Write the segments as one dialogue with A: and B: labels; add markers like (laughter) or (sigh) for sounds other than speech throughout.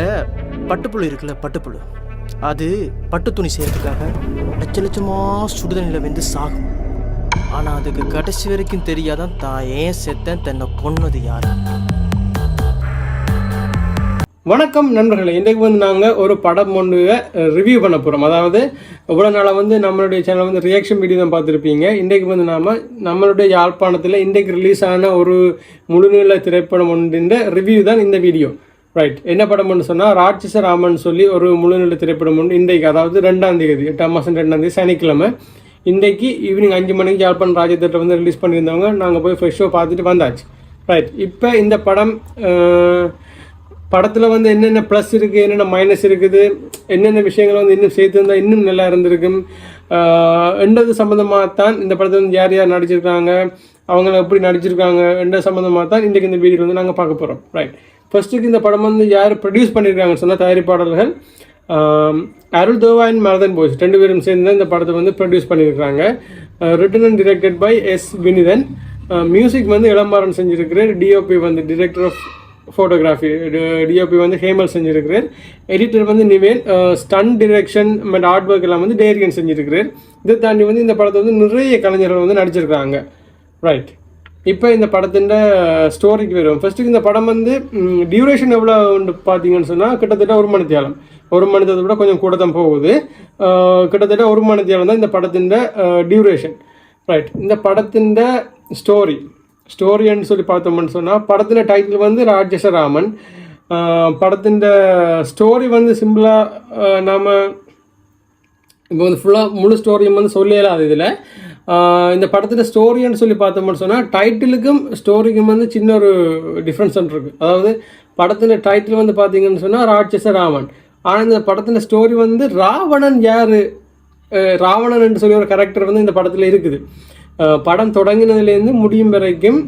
A: கிட்ட பட்டுப்புழு இருக்குல்ல பட்டுப்புழு. அது பட்டு துணி செய்யறதுக்காக லட்ச லட்சமா சுடுதண்ணியில் வெந்து சாகும். ஆனால் அதுக்கு கடைசி வரைக்கும் தெரியாதான் தான் ஏன் செத்தேன் தன்னை கொன்னது யாரு?
B: வணக்கம் நண்பர்களே. இன்றைக்கு வந்து நாங்கள் ஒரு படம் ஒன்று ரிவ்யூ பண்ண போகிறோம் அதாவது இவ்வளோ நாளாக வந்து நம்மளுடைய சேனல் வந்து ரியாக்ஷன் வீடியோ தான் பார்த்துருப்பீங்க. இன்றைக்கு வந்து நாம் நம்மளுடைய யாழ்ப்பாணத்தில் இன்றைக்கு ரிலீஸ் ஆன ஒரு முழுநீள திரைப்படம் ஒன்றின் ரிவ்யூ தான் இந்த வீடியோ ரைட் என்ன படம்னு சொன்னால் ராட்சச ராமன் சொல்லி ஒரு முழுநிலை திரைப்படம் ஒன்று இன்றைக்கு அதாவது ரெண்டாம் தேதி எட்டாம் மாதம் ரெண்டாம் தேதி சனிக்கிழமை. இன்றைக்கு ஈவினிங் அஞ்சு மணிக்கு யாழ்ப்பாணம் ராஜ்யத்திட்ட வந்து ரிலீஸ் பண்ணியிருந்தவங்க நாங்கள் போய் ஃபர்ஸ்ட் ஷோ பார்த்துட்டு வந்தாச்சு. ரைட் இப்போ இந்த படம் படத்தில் வந்து என்னென்ன ப்ளஸ் இருக்குது என்னென்ன மைனஸ் இருக்குது என்னென்ன விஷயங்களை வந்து இன்னும் சேர்த்துருந்தா இன்னும் நல்லா இருந்திருக்கும். என்றது சம்மந்தமாக தான் இந்த படத்தில் வந்து யார் யார் நடிச்சிருக்காங்க அவங்கள எப்படி நடிச்சிருக்காங்க என்ற சம்மந்தமாக தான் இன்றைக்கு இந்த வீடியோ வந்து நாங்கள் பார்க்க போகிறோம் ரைட் ஃபர்ஸ்ட்டுக்கு இந்த படம் வந்து யார் ப்ரொடியூஸ் பண்ணியிருக்காங்கன்னு சொன்னால் தயாரிப்பாளர்கள் Arul Dova and Marathon boys ரெண்டு பேரும் சேர்ந்து தான் இந்த படத்தை வந்து ப்ரொடியூஸ் பண்ணியிருக்காங்க written and directed by S Vinithan. Music வந்து இளம்பாரன் செஞ்சுருக்கிறார். டிஓபி வந்து டிரெக்டர் ஆஃப் ஃபோட்டோகிராஃபி டிஓபி வந்து ஹேமல் செஞ்சுருக்கிறார். எடிட்டர் வந்து Niven stunt direction and art work எல்லாம் வந்து டேரியன் செஞ்சுருக்கிறார். இதை தாண்டி வந்து இந்த படத்தை வந்து நிறைய கலைஞர்கள் வந்து நடிச்சிருக்காங்க ரைட் இப்போ இந்த படத்தின் ஸ்டோரிக்கு வரும் ஃபர்ஸ்ட்டுக்கு இந்த படம் வந்து டியூரேஷன் எவ்வளோ உண்டு பார்த்தீங்கன்னு சொன்னால் கிட்டத்தட்ட ஒரு மணி தியாலம் ஒரு மணி தேலத்தை விட கொஞ்சம் கூட தான் போகுது. கிட்டத்தட்ட ஒரு மணி தியாலம் தான் இந்த படத்தின் டியூரேஷன் ரைட் இந்த படத்தின் ஸ்டோரி ஸ்டோரின்னு சொல்லி பார்த்தோம்னு சொன்னால் படத்தின் டைட்டில் வந்து ராட்சசராமன். படத்தின் ஸ்டோரி வந்து சிம்பிளாக நாம் இப்போ வந்து ஃபுல்லாக முழு ஸ்டோரியும் வந்து சொல்லலாம் இதில். இந்த படத்தில் ஸ்டோரின்னு சொல்லி பார்த்தோம்னு சொன்னால் டைட்டிலுக்கும் ஸ்டோரிக்கும் வந்து சின்ன ஒரு டிஃப்ரென்ஸ் இருக்குது அதாவது படத்தின் டைட்டில் வந்து பார்த்தீங்கன்னு சொன்னால் ராட்சச ராமன் ஆனால் இந்த படத்தின் ஸ்டோரி வந்து ராவணன் யார்? ராவணன் என்று சொல்லி ஒரு கேரக்டர் வந்து இந்த படத்தில் இருக்குது. படம் தொடங்கினதுலேருந்து முடியும் வரைக்கும்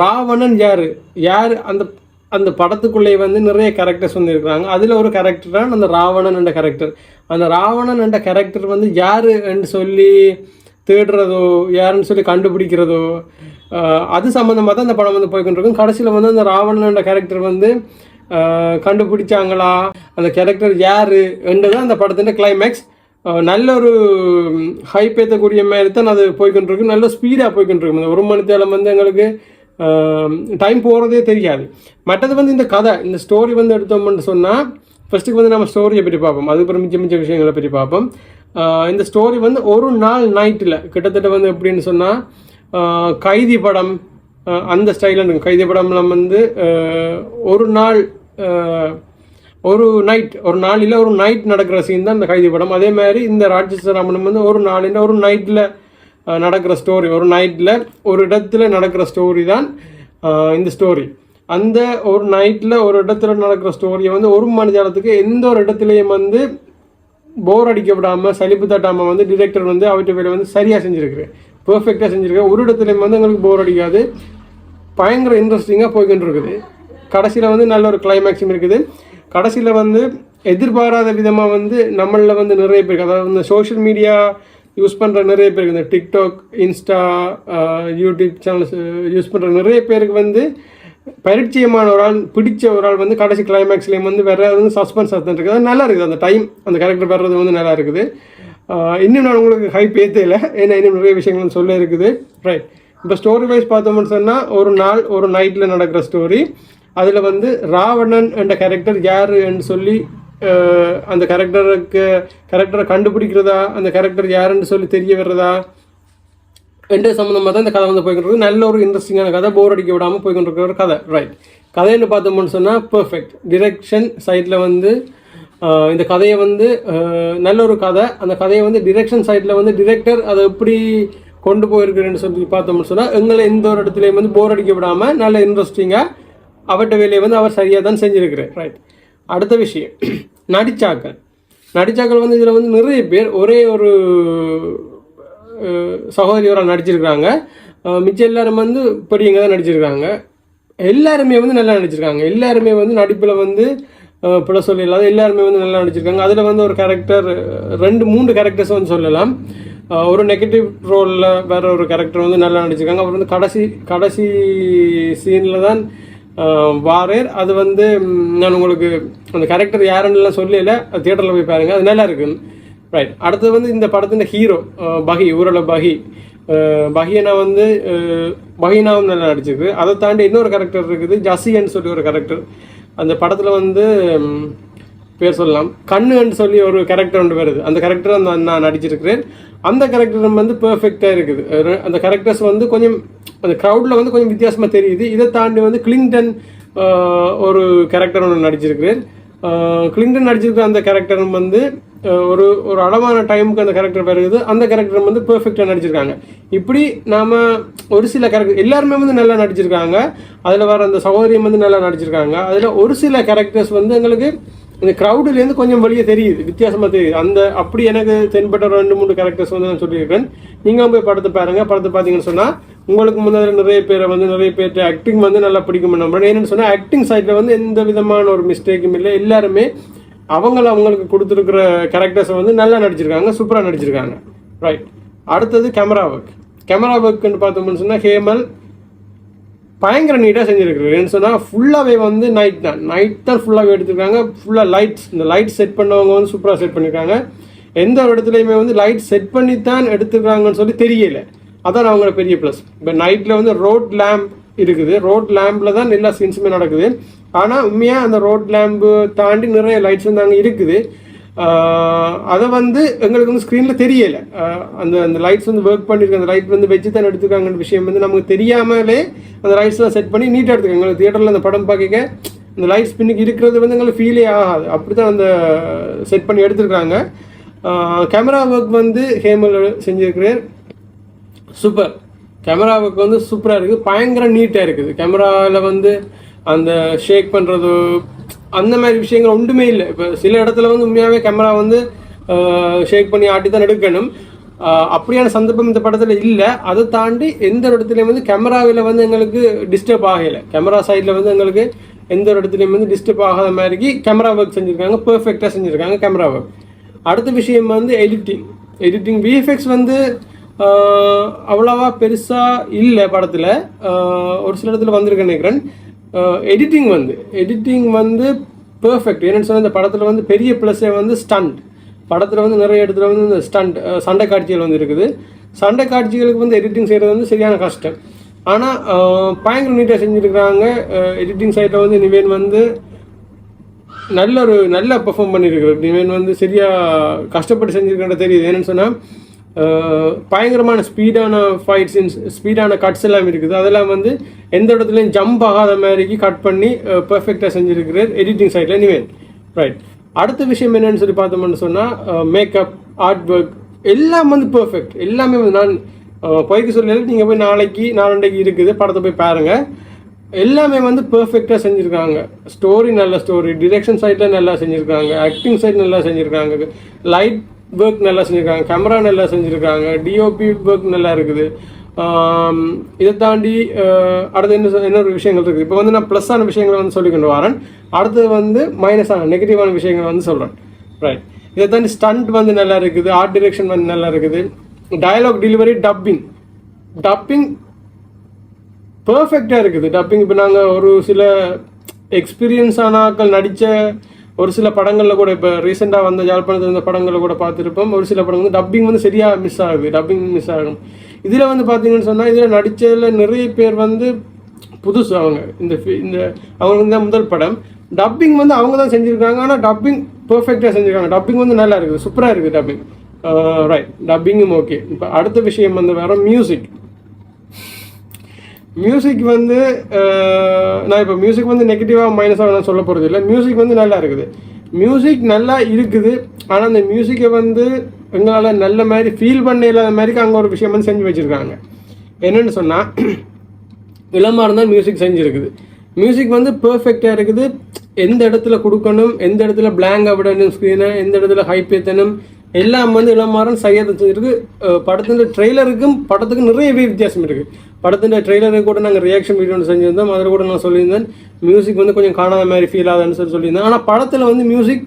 B: ராவணன் யார்? யார்? அந்த அந்த படத்துக்குள்ளே வந்து நிறைய கேரக்டர்ஸ் வந்து இருக்கிறாங்க. அதில் ஒரு கேரக்டர் தான் அந்த ராவணன் என்ற கேரக்டர் அந்த ராவணன் என்ற கேரக்டர் வந்து யார் என்று சொல்லி தேடுறதோ யாருன்னு சொல்லி கண்டுபிடிக்கிறதோ அது சம்மந்தமாக தான் இந்த படம் வந்து போய்கிட்டு இருக்கும் கடைசியில் வந்து அந்த ராவணன் கேரக்டர் வந்து கண்டுபிடிச்சாங்களா அந்த கேரக்டர் யார் என்றதான் அந்த படத்தின் கிளைமேக்ஸ் நல்ல ஒரு ஹைப் ஏற்றக்கூடிய மாதிரி தான் அது போய்கிட்டு நல்ல ஸ்பீடாக போய்கிட்டு இருக்கும் ஒரு மணி தேலம் வந்து எங்களுக்கு டைம் போகிறதே தெரியாது. மற்றது வந்து இந்த கதை இந்த ஸ்டோரி வந்து எடுத்தோம்னு சொன்னால் ஃபஸ்ட்டுக்கு வந்து நம்ம ஸ்டோரியை பற்றி பார்ப்போம். அதுக்கப்புறம் மிச்ச மிச்ச விஷயங்களை பற்றி பார்ப்போம். இந்த ஸ்டோரி வந்து ஒரு நாள் நைட்டில் கிட்டத்தட்ட வந்து எப்படின்னு சொன்னால் கைதி படம் அந்த ஸ்டைலில் இருக்கும். கைதி படம்லாம் வந்து ஒரு நாள் ஒரு நைட் ஒரு நாளில் ஒரு நைட் நடக்கிற சீன் தான் இந்த கைதி படம். அதே மாதிரி இந்த ராட்சசராமனும் வந்து ஒரு நாளில் ஒரு நைட்டில் நடக்கிற ஸ்டோரி ஒரு நைட்டில் ஒரு இடத்துல நடக்கிற ஸ்டோரி தான் இந்த ஸ்டோரி அந்த ஒரு நைட்டில் ஒரு இடத்துல நடக்கிற ஸ்டோரியை வந்து ஒரு மணி நேரத்துக்கு எந்த ஒரு இடத்துலையும் வந்து போர் அடிக்க விடாமல் சலிப்பு தட்டாமல் வந்து டிரெக்டர் வந்து அவர்கிட்ட வேலை வந்து சரியாக செஞ்சுருக்குது. பர்ஃபெக்டாக செஞ்சுருக்கேன் ஒரு இடத்துலையும் வந்து எங்களுக்கு போர் அடிக்காது. பயங்கர இன்ட்ரெஸ்டிங்காக போய்கிட்டு இருக்குது கடைசியில் வந்து நல்ல ஒரு கிளைமேக்ஸும் இருக்குது. கடைசியில் வந்து எதிர்பாராத விதமாக வந்து நம்மளில் வந்து நிறைய பேருக்கு அதாவது இந்த சோஷியல் மீடியா யூஸ் பண்ணுற நிறைய பேருக்கு இந்த TikTok Insta YouTube channels use பண்ணுற நிறைய பேருக்கு வந்து பரிச்சயமான ஒரு ஆள் பிடிச்ச ஒரு ஆள் வந்து கடைசி கிளைமேக்ஸ்லேயும் வந்து வேறு வந்து சஸ்பென்ஸ் அர்த்தம் இருக்குது. நல்லா இருக்குது. அந்த டைம் அந்த கேரக்டர் வர்றது வந்து நல்லா இருக்குது. இன்னும் நான் உங்களுக்கு ஹைப் ஏற்றல ஏன்னா இன்னும் நிறைய விஷயங்கள் சொல்ல இருக்குது. ரைட் இப்போ ஸ்டோரி வைஸ் பார்த்தோம்னு சொன்னால் ஒரு நாள் ஒரு நைட்டில் நடக்கிற ஸ்டோரி அதில் வந்து ராவணன் என்ற கேரக்டர் யாருன்னு சொல்லி அந்த கேரக்டருக்கு கேரக்டரை கண்டுபிடிக்கிறதா? அந்த கேரக்டர் யாருன்னு சொல்லி தெரிய வர்றதா? ரெண்டு சம்மந்தமாக தான் இந்த கதை வந்து போய்கிட்டு நல்ல ஒரு இன்ட்ரெஸ்டிங்கான கதை. போர் அடிக்க விடாமல் போய்கிட்டு இருக்கிற ஒரு கதை. ரைட் கதைன்னு பார்த்தோம்னு சொன்னால் பர்ஃபெக்ட் டிரெக்ஷன் சைடில் வந்து இந்த கதையை வந்து நல்ல ஒரு கதை. அந்த கதையை வந்து டிரெக்ஷன் சைடில் வந்து டிரெக்டர் அதை எப்படி கொண்டு போயிருக்கிறேன்னு சொல்லி பார்த்தோம்னு சொன்னால் எங்களை எந்த ஒரு இடத்துலையும் வந்து போர் அடிக்க விடாமல் நல்ல இன்ட்ரெஸ்டிங்காக அவர்கிட்ட வேலையை வந்து அவர் சரியாக தான் செஞ்சுருக்கிறார். ரைட் அடுத்த விஷயம். (clears throat) நடிச்சாக்கள். நடிச்சாக்கள் வந்து இதில் வந்து நிறைய பேர் ஒரே ஒரு சகோதரி ஒரு நடிச்சிருக்காங்க. மிச்சம் எல்லாரும் வந்து பெரியவங்க தான் நடிச்சிருக்காங்க. எல்லாருமே வந்து நல்லா நடிச்சிருக்காங்க. எல்லாருமே வந்து நடிப்பில் வந்து பிள்ளை பிழை எல்லாருமே வந்து நல்லா நடிச்சிருக்காங்க. அதில் வந்து ஒரு கேரக்டர் ரெண்டு மூன்று கேரக்டர்ஸ் வந்து சொல்லலாம். ஒரு நெகட்டிவ் ரோலில் வேற ஒரு கேரக்டர் வந்து நல்லா நடிச்சிருக்காங்க. அப்புறம் வந்து கடைசி கடைசி சீனில் தான் வாரேர். அது வந்து நான் உங்களுக்கு அந்த கேரக்டர் யாருன்னுலாம் சொல்லல. அது தியேட்டரில் போய் பாருங்கள் அது நல்லா இருக்குது ரைட் அடுத்தது வந்து இந்த படத்தின் ஹீரோ பஹி ஊரில் பஹி பஹியனா வந்து அஹ், பஹினாவும் நல்லா நடிச்சிருக்கு. அதை தாண்டி இன்னொரு கேரக்டர் இருக்குது ஜசின்னு சொல்லி ஒரு கேரக்டர் அந்த படத்தில் வந்து பேர் சொல்லலாம். கண்ணுன்னு சொல்லி ஒரு கேரக்டர் ஒன்று வருது. அந்த கேரக்டர் அந்த நான் நடிச்சிருக்கிறேன். அந்த கேரக்டர் வந்து பெர்ஃபெக்டாக இருக்குது. அந்த கேரக்டர்ஸ் வந்து கொஞ்சம் அந்த க்ரௌடில் வந்து கொஞ்சம் வித்தியாசமாக தெரியுது. இதை தாண்டி வந்து கிளிங்டன் ஒரு கேரக்டர் ஒன்று நடிச்சிருக்கிறேன். கிளிங்டன் நடிச்சிருக்கிற அந்த கேரக்டரும் வந்து ஒரு ஒரு அளவான டைமுக்கு அந்த கேரக்டர் பிறகுது. அந்த கேரக்டர் வந்து பெர்ஃபெக்டாக நடிச்சிருக்காங்க. இப்படி நாம் ஒரு சில கேரக்டர் எல்லாருமே வந்து நல்லா நடிச்சிருக்காங்க. அதில் வர அந்த சகோதரியம் வந்து நல்லா நடிச்சிருக்காங்க. அதில் ஒரு சில கேரக்டர்ஸ் வந்து எங்களுக்கு இந்த க்ரௌடுலேருந்து கொஞ்சம் வெளியே தெரியுது வித்தியாசமாக தெரியுது. அந்த அப்படி எனக்கு தென்பட்ட ஒரு ரெண்டு மூணு கேரக்டர்ஸ் வந்து நான் சொல்லியிருக்கேன். நீங்கள் போய் படத்தை பாருங்கள் படத்தை பார்த்தீங்கன்னு சொன்னால் உங்களுக்கு முன்னாடி நிறைய பேரை வந்து நிறைய பேர்ட்ட ஆக்டிங் வந்து நல்லா பிடிக்கும் நம்புறேன். ஏன்னு சொன்னால் ஆக்டிங் சைடில் வந்து எந்த விதமான ஒரு மிஸ்டேக்கும் இல்லை. எல்லாருமே அவங்கள அவங்களுக்கு கொடுத்துருக்குற கேரக்டர்ஸை வந்து நல்லா நடிச்சிருக்காங்க சூப்பராக நடிச்சிருக்காங்க. ரைட் அடுத்தது கேமரா ஒர்க் கேமரா ஒர்க்குன்னு பார்த்தோம்னு சொன்னால் ஹேமல் பயங்கர நீட்டாக செஞ்சுருக்குது என்ன சொன்னால் ஃபுல்லாகவே வந்து நைட் தான். நைட் தான் ஃபுல்லாகவே எடுத்துருக்காங்க. ஃபுல்லாக லைட்ஸ் இந்த லைட் செட் பண்ணவங்க வந்து சூப்பராக செட் பண்ணியிருக்காங்க எந்த ஒரு இடத்துலையுமே வந்து லைட் செட் பண்ணி தான் எடுத்துருக்காங்கன்னு சொல்லி தெரியல. அதான் அவங்களோட பெரிய ப்ளஸ் இப்போ நைட்டில் வந்து ரோட் லேம்ப் இருக்குது. ரோட் லேம்பில் தான் எல்லா சீன்ஸுமே நடக்குது. ஆனால் உண்மையாக அந்த ரோட் லேம்பு தாண்டி நிறைய லைட்ஸ் வந்து அங்கே இருக்குது. அதை வந்து எங்களுக்கு வந்து ஸ்க்ரீனில் தெரியலை. அந்த அந்த லைட்ஸ் வந்து ஒர்க் பண்ணியிருக்க அந்த லைட் வந்து வச்சு தான் எடுத்துருக்காங்கன்ற விஷயம் வந்து நமக்கு தெரியாமலே அந்த லைட்ஸ்லாம் செட் பண்ணி நீட்டாக எடுத்துருக்காங்க எங்களுக்கு தியேட்டரில் அந்த படம் பார்க்க அந்த லைட்ஸ் பின்னுக்கு இருக்கிறது வந்து எங்களுக்கு ஃபீலே ஆகாது. அப்படி தான் அந்த செட் பண்ணி எடுத்துருக்காங்க கேமரா ஒர்க் வந்து ஹேமல் செஞ்சிருக்கிறேன் சூப்பர் கேமரா ஒர்க் வந்து சூப்பராக இருக்குது பயங்கர நீட்டாக இருக்குது. கேமராவில் வந்து அந்த ஷேக் பண்ணுறது அந்த மாதிரி விஷயங்கள் ஒன்றுமே இல்லை. இப்போ சில இடத்துல வந்து உண்மையாகவே கேமரா வந்து ஷேக் பண்ணி ஆட்டி தான் எடுக்கணும். அப்படியான சந்தர்ப்பம் இந்த படத்தில் இல்லை. அதை தாண்டி எந்த ஒரு இடத்துலையும் வந்து கேமராவில் வந்து எங்களுக்கு டிஸ்டர்ப் ஆகலை. கேமரா சைடில் வந்து எங்களுக்கு எந்த ஒரு இடத்துலையும் வந்து டிஸ்டர்ப் ஆகாத மாதிரிக்கு கேமரா ஒர்க் செஞ்சுருக்காங்க. பர்ஃபெக்டாக செஞ்சுருக்காங்க கேமரா ஒர்க் அடுத்த விஷயம் வந்து எடிட்டிங் எடிட்டிங் விஎஃப்எக்ஸ் வந்து அவ்வளவா பெருசாக இல்லை படத்தில். ஒரு சில இடத்துல வந்திருக்கேன் நினைக்கிறேன். எடிட்டிங் வந்து எடிட்டிங் வந்து பெர்ஃபெக்ட் என்னென்னு சொன்னால் இந்த படத்தில் வந்து பெரிய ப்ளஸ்ஸே வந்து ஸ்டண்ட் படத்தில் வந்து நிறைய இடத்துல வந்து இந்த ஸ்டண்ட் சண்டை காட்சிகள் வந்து இருக்குது. சண்டை காட்சிகளுக்கு வந்து எடிட்டிங் செய்கிறது வந்து சரியான கஷ்டம். ஆனால் பயங்கர நீட்டாக செஞ்சுருக்கிறாங்க. எடிட்டிங் சைட்டில் வந்து நிவேன் வந்து நல்ல ஒரு நல்ல பெர்ஃபார்ம் பண்ணியிருக்கிறார் நிவேன் வந்து சரியாக கஷ்டப்பட்டு செஞ்சுருக்கேன்ட்டு தெரியுது. என்னென்னு சொன்னால் பயங்கரமான ஸ்பீடான ஃபைட் சீன்ஸ் ஸ்பீடான கட்ஸ் எல்லாம் இருக்குது. அதெல்லாம் வந்து எந்த இடத்துலையும் ஜம்ப் ஆகாத மாதிரிக்கு கட் பண்ணி பெர்ஃபெக்டாக செஞ்சுருக்கிறார் எடிட்டிங் சைடில் நிவேன் ரைட் அடுத்த விஷயம் என்னன்னு சொல்லி பார்த்தோம்னு சொன்னால் மேக்கப் ஆர்ட் ஒர்க் எல்லாம் வந்து பெர்ஃபெக்ட் எல்லாமே வந்து நான் பொய்க்கு சொல்லல நீங்கள் போய் நாளைக்கு நாலண்டைக்கு இருக்குது. படத்தை போய் பாருங்கள் எல்லாமே வந்து பெர்ஃபெக்டாக செஞ்சுருக்காங்க. ஸ்டோரி நல்ல ஸ்டோரி டிரெக்ஷன் சைடில் நல்லா செஞ்சுருக்காங்க. ஆக்டிங் சைட் நல்லா செஞ்சுருக்காங்க. லைட் ஒர்க் நல்லா செஞ்சுருக்காங்க கேமரா நல்லா செஞ்சுருக்காங்க டிஓபி ஒர்க் நல்லா இருக்குது. இதை தாண்டி அடுத்து என்ன சொ- இன்னொரு விஷயங்கள் இருக்குது. இப்போ வந்து நான் ப்ளஸ்ஸான விஷயங்களை வந்து சொல்லிக்கொண்டு வரேன். அடுத்தது வந்து மைனஸான நெகட்டிவான விஷயங்களை வந்து சொல்கிறேன் ரைட் இதை தாண்டி ஸ்டண்ட் வந்து நல்லா இருக்குது ஆர்ட் டிரெக்ஷன் வந்து நல்லா இருக்குது. டயலாக் டெலிவரி டப்பிங் டப்பிங் பர்ஃபெக்டாக இருக்குது. டப்பிங் இப்போ நாங்கள் ஒரு சில எக்ஸ்பீரியன்ஸ் ஆனாக்கள் நடித்த ஒரு சில படங்களில் கூட இப்போ ரீசெண்டாக வந்த யாழ்ப்பாணத்தில் இருந்த படங்களில் கூட பார்த்துருப்போம். ஒரு சில படங்கள் வந்து டப்பிங் வந்து சரியாக மிஸ் ஆகுது. டப்பிங் மிஸ் ஆகும். இதில் வந்து பார்த்தீங்கன்னு சொன்னால் இதில் நடித்ததில் நிறைய பேர் வந்து புதுசு அவங்க. இந்த இந்த அவங்களுக்கு தான் முதல் படம். டப்பிங் வந்து அவங்க தான் செஞ்சுருக்காங்க. ஆனால் டப்பிங் பர்ஃபெக்டாக செஞ்சுருக்காங்க. டப்பிங் வந்து நல்லா இருக்குது. சூப்பராக இருக்குது டப்பிங் ரைட் டப்பிங்கும் ஓகே இப்போ அடுத்த விஷயம் வந்து வேறு மியூசிக் மியூசிக் வந்து நான் இப்போ மியூசிக் வந்து நெகட்டிவாக மைனஸாக நான் சொல்ல போகிறது இல்லை. மியூசிக் வந்து நல்லா இருக்குது. மியூசிக் நல்லா இருக்குது ஆனால் அந்த மியூசிக்கை வந்து எங்களால் நல்ல மாதிரி ஃபீல் பண்ண இல்லாத மாதிரிக்கு அங்கே ஒரு விஷயம் வந்து செஞ்சு வச்சுருக்காங்க. என்னென்னு சொன்னால் இளமாக இருந்தால் மியூசிக் செஞ்சுருக்குது. மியூசிக் வந்து பர்ஃபெக்டாக இருக்குது. எந்த இடத்துல கொடுக்கணும் எந்த இடத்துல பிளாங்காக விடணும் ஸ்க்ரீனை எந்த இடத்துல ஹைப் ஏற்றணும் எல்லாம் வந்து இளமாறன் சையத் இருக்கு. படத்தின் ட்ரெய்லருக்கும் படத்துக்கும் நிறையவே வித்தியாசம் இருக்குது படத்தின் ட்ரெய்லருக்கு கூட நாங்கள் ரியாக்ஷன் வீடியோ ஒன்று செஞ்சிருந்தோம். அதில் கூட நான் சொல்லியிருந்தேன். மியூசிக் வந்து கொஞ்சம் காணாத மாதிரி ஃபீல் ஆகுதுன்னு சொல்லி சொல்லியிருந்தேன். ஆனால் படத்தில் வந்து மியூசிக்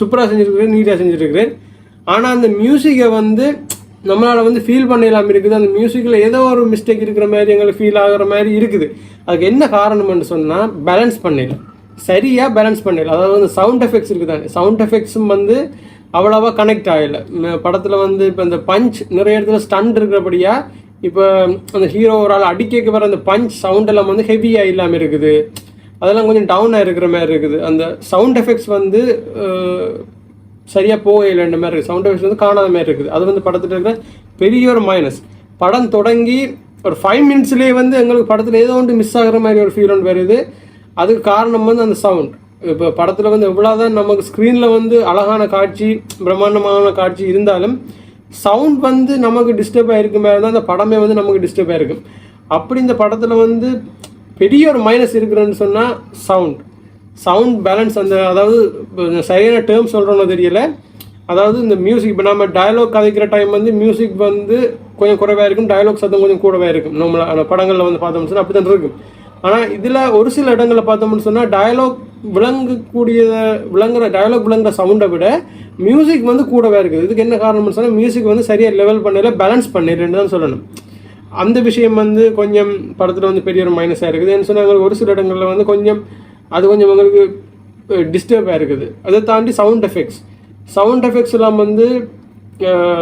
B: சூப்பராக செஞ்சுருக்கிறேன் நீட்டாக செஞ்சுருக்கிறேன். ஆனால் அந்த மியூசிக்கை வந்து நம்மளால் வந்து ஃபீல் பண்ண இல்லாமல் இருக்குது. அந்த மியூசிக்கில் ஏதோ ஒரு மிஸ்டேக் இருக்கிற மாதிரி எங்களுக்கு ஃபீல் ஆகிற மாதிரி இருக்குது. அதுக்கு என்ன காரணம்னு சொன்னால் பேலன்ஸ் பண்ணல. சரியாக பேலன்ஸ் பண்ணல. அதாவது வந்து சவுண்ட் எஃபெக்ட்ஸ் இருக்குது தானே சவுண்ட் எஃபெக்ட்ஸும் வந்து அவ்வளோவா கனெக்ட் ஆகலை. படத்தில் வந்து இப்போ இந்த பஞ்ச் நிறைய இடத்துல ஸ்டண்ட் இருக்கிறபடியா இப்போ அந்த ஹீரோ ஒரு ஆள் அடிக்க வர அந்த பஞ்ச் சவுண்ட் எல்லாம் வந்து ஹெவியாக இல்லாமல் இருக்குது. அதெல்லாம் கொஞ்சம் டவுனாக இருக்கிற மாதிரி இருக்குது. அந்த சவுண்ட் எஃபெக்ட்ஸ் வந்து சரியாக போகலைன்ற மாதிரி இருக்குது சவுண்ட் எஃபெக்ட்ஸ் வந்து காணாத மாதிரி இருக்குது. அது வந்து படத்தில் இருக்கிற பெரிய ஒரு மைனஸ் படம் தொடங்கி ஒரு ஃபைவ் மினிட்ஸ்லேயே வந்து எங்களுக்கு படத்தில் ஏதோ ஒன்று மிஸ் ஆகிற மாதிரி ஒரு ஃபீல் ஒன்று வருது. அதுக்கு காரணம் வந்து அந்த சவுண்ட் இப்போ படத்தில் வந்து எவ்வளோதான் நமக்கு ஸ்க்ரீனில் வந்து அழகான காட்சி பிரம்மாண்டமான காட்சி இருந்தாலும் சவுண்ட் வந்து நமக்கு டிஸ்டர்ப் ஆகிருக்கும் மாதிரி தான் அந்த படமே வந்து நமக்கு டிஸ்டர்ப் ஆகிருக்கும் அப்படி இந்த படத்தில் வந்து பெரிய ஒரு மைனஸ் இருக்கிறேன்னு சொன்னால் சவுண்ட் சவுண்ட் பேலன்ஸ் அந்த அதாவது சரியான டேர்ம் சொல்கிறோன்னு தெரியல. அதாவது இந்த மியூசிக் இப்போ நம்ம டயலாக் கதைக்கிற டைம் வந்து மியூசிக் வந்து கொஞ்சம் குறைவாக இருக்கும் டயலாக் சத்தம் கொஞ்சம் கூடவே இருக்கும். நம்மள படங்களில் வந்து பார்த்தோம்னு சொன்னால் அப்படி தான் இருக்கும். ஆனால் இதில் ஒரு சில இடங்களில் பார்த்தோம்னு சொன்னால் டயலாக் விளங்கக்கூடிய விளங்குற டயலாக் விளங்குற சவுண்டை விட மியூசிக் வந்து கூடவே இருக்குது. இதுக்கு என்ன காரணம்னு சொன்னால் மியூசிக் வந்து சரியாக லெவல் பண்ணல பேலன்ஸ் பண்ணிடுன்னு தான் சொல்லணும். அந்த விஷயம் வந்து கொஞ்சம் படத்தில் வந்து பெரிய ஒரு மைனஸாக இருக்குது. என்ன சொன்னால் ஒரு சில இடங்களில் வந்து கொஞ்சம் அது கொஞ்சம் உங்களுக்கு டிஸ்டர்பாக இருக்குது. அதை தாண்டி சவுண்ட் எஃபெக்ட்ஸ் சவுண்ட் எஃபெக்ட்ஸ் எல்லாம் வந்து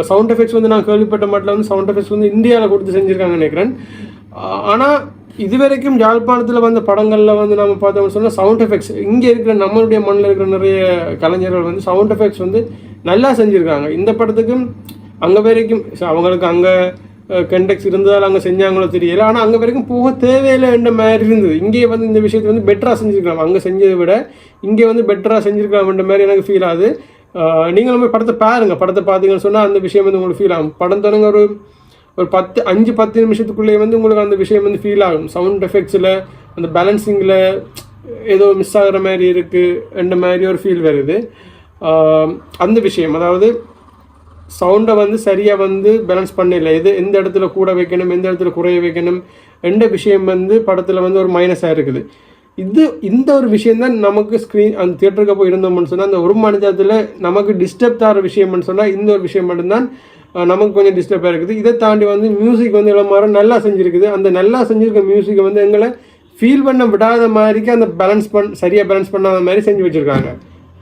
B: சவுண்ட் எஃபெக்ட்ஸ் வந்து நான் கேள்விப்பட்ட மாட்டில் வந்து சவுண்ட் எஃபெக்ட்ஸ் வந்து இந்தியாவில் கொடுத்து செஞ்சுருக்காங்கன்னு நினைக்கிறேன். ஆனால் இதுவரைக்கும் யாழ்ப்பாணத்தில் வந்த படங்களில் வந்து நம்ம பார்த்தோம்னு சொன்னால் சவுண்ட் எஃபெக்ட்ஸ் இங்கே இருக்கிற நம்மளுடைய மண்ணில் இருக்கிற நிறைய கலைஞர்கள் வந்து சவுண்ட் எஃபெக்ட்ஸ் வந்து நல்லா செஞ்சுருக்காங்க. இந்த படத்துக்கும் அங்கே வரைக்கும் அவங்களுக்கு அங்கே கண்டெக்ஸ் இருந்ததால் அங்கே செஞ்சாங்களோ தெரியல. ஆனால் அங்கே வரைக்கும் போக தேவையில்லை என்ற மாதிரி இருந்தது. இங்கே வந்து இந்த விஷயத்தை வந்து பெட்டராக செஞ்சுருக்கலாம். அங்கே செஞ்சதை விட இங்கே வந்து பெட்டராக செஞ்சுருக்கலாம்ன்ற மாதிரி எனக்கு ஃபீல் ஆகுது. நீங்களும் போய் படத்தை பாருங்கள் படத்தை பார்த்தீங்கன்னு சொன்னால் அந்த விஷயம் வந்து உங்களுக்கு ஃபீல் ஆகும். படம் தொடங்க ஒரு ஒரு பத்து அஞ்சு பத்து நிமிஷத்துக்குள்ளேயே வந்து உங்களுக்கு அந்த விஷயம் வந்து ஃபீல் ஆகும். சவுண்ட் எஃபெக்ட்ஸில் அந்த பேலன்சிங்கில் ஏதோ மிஸ் ஆகிற மாதிரி இருக்குது மாதிரி ஒரு ஃபீல் வருது. அந்த விஷயம் அதாவது சவுண்டை வந்து சரியாக வந்து பேலன்ஸ் பண்ணல. எது எந்த இடத்துல கூட வைக்கணும் எந்த இடத்துல குறைய வைக்கணும் எந்த விஷயம் வந்து படத்தில் வந்து ஒரு மைனஸாக இருக்குது. இது இந்த ஒரு விஷயம் தான் நமக்கு ஸ்க்ரீன் அந்த தியேட்டருக்கு போய் இருந்தோம்னு சொன்னால் அந்த ஒரு மனிதத்தில் நமக்கு டிஸ்டர்ப் தர விஷயம்னு சொன்னால் இந்த ஒரு விஷயம் மட்டும்தான் நமக்கு கொஞ்சம் டிஸ்டர்பாக இருக்குது. இதை தாண்டி வந்து மியூசிக் வந்து இளமாரம் நல்லா செஞ்சுருக்குது. அந்த நல்லா செஞ்சுருக்க மியூசிக்கை வந்து எங்களை ஃபீல் பண்ண விடாத மாதிரிக்கு அந்த பேலன்ஸ் பண் சரியாக பேலன்ஸ் பண்ணாத மாதிரி செஞ்சு வச்சுருக்காங்க.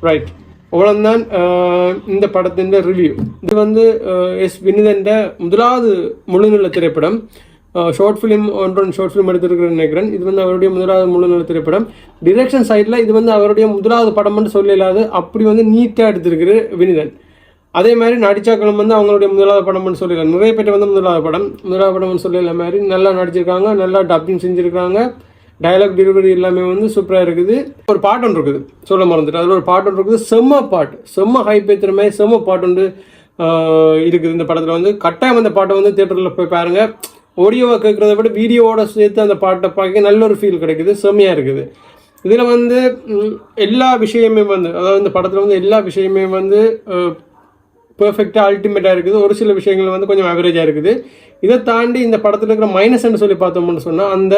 B: ரைட் அவ்வளோதான் இந்த படத்தின் ரிவ்யூ இது வந்து எஸ் வினிதன்ற முதலாவது முழுநில திரைப்படம். ஷார்ட் ஃபிலிம் ஒன்றொன்று ஷார்ட் ஃபிலிம் எடுத்திருக்கிறேன்னு நினைக்கிறேன். இது வந்து அவருடைய முதலாவது முழுநில திரைப்படம். டிரெக்ஷன் சைடில் இது வந்து அவருடைய முதலாவது படம்னு சொல்லலாது அப்படி வந்து நீட்டாக எடுத்திருக்கிற வினிதன். அதே மாதிரி நடிச்சாக்களும் வந்து அவங்களுடைய முதலாவது படம்னு சொல்லலாம் நிறைய பேர் வந்து முதலாவது படம். முதலாவது படம்னு சொல்லல மாதிரி நல்லா நடிச்சிருக்காங்க. நல்லா டப்பிங் செஞ்சுருக்காங்க. டைலாக் டெலிவரி எல்லாமே வந்து சூப்பராக இருக்குது. ஒரு பாட்டு ஒன்று இருக்குது. சொல்ல மறந்துட்டு அதில் ஒரு பாட்டு ஒன்று இருக்குது. செம்ம பாட்டு. செம்ம ஹைப் ஏற்றுற மாதிரி செம்ம பாட்டு ஒன்று இருக்குது. இந்த படத்தில் வந்து கட்டாயம் அந்த பாட்டை வந்து தேட்டரில் போய் பாருங்கள் ஆடியோவை கேட்குறத விட வீடியோவோட சேர்த்து அந்த பாட்டை பார்க்க நல்ல ஒரு ஃபீல் கிடைக்குது. செம்மையாக இருக்குது. இதில் வந்து எல்லா விஷயமே வந்து அதாவது இந்த படத்தில் வந்து எல்லா விஷயமே வந்து பெர்ஃபெக்டாக அல்டிமேட்டாக இருக்குது. ஒரு சில விஷயங்கள் வந்து கொஞ்சம் ஆவரேஜாக இருக்குது. இதை தாண்டி இந்த படத்தில் இருக்கிற மைனஸ்ன்னு சொல்லி பார்த்தோம்னு சொன்னால் அந்த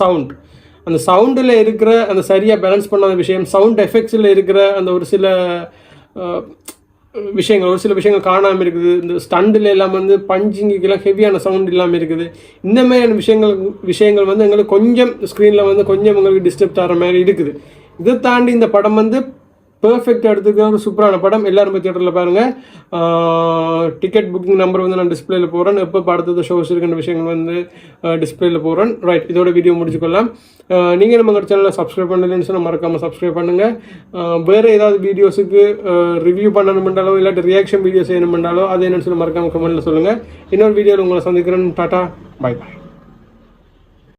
B: சவுண்ட் அந்த சவுண்டில் இருக்கிற அந்த சரியாக பேலன்ஸ் பண்ணாத விஷயம் சவுண்ட் எஃபெக்ட்ஸில் இருக்கிற அந்த ஒரு சில விஷயங்கள் ஒரு சில விஷயங்கள் காணாமல் இருக்குது. இந்த ஸ்டண்டில் எல்லாம் வந்து பஞ்சிங்குக்கெல்லாம் ஹெவியான சவுண்ட் இல்லாமல் இருக்குது. இந்த மாதிரியான விஷயங்கள் விஷயங்கள் வந்து எங்களுக்கு கொஞ்சம் ஸ்க்ரீனில் வந்து கொஞ்சம் எங்களுக்கு டிஸ்டர்ப் தர மாதிரி இருக்குது. இதை தாண்டி இந்த படம் வந்து பெர்ஃபெக்ட் எடுத்துக்கிற ஒரு சூப்பரான படம். எல்லாருமே போய் தியேட்டரில் பாருங்கள் டிக்கெட் புக்கிங் நம்பர் வந்து நான் டிஸ்பிளேயில் போகிறேன் எப்போ படத்தது ஷோஸ் இருக்கின்ற விஷயங்கள் வந்து டிஸ்பிளேயில் போகிறேன் ரைட் இதோட வீடியோ முடிச்சுக்கொள்ளலாம். நீங்கள் நம்ம சேனலில் சப்ஸ்கிரைப் பண்ணலன்னு சொன்னால் மறக்காமல் சப்ஸ்கிரைப் பண்ணுங்கள் வேறு ஏதாவது வீடியோஸுக்கு ரிவ்யூ பண்ணணுமெண்டாலோ இல்லாட்டி ரியாக்ஷன் வீடியோஸ் செய்யணுமெண்டாலோ அது என்னன்னு சொல்லி மறக்காமல் கமெண்ட்டில் சொல்லுங்கள் இன்னொரு வீடியோவில் உங்களை சந்திக்கிறேன். Tata bye bye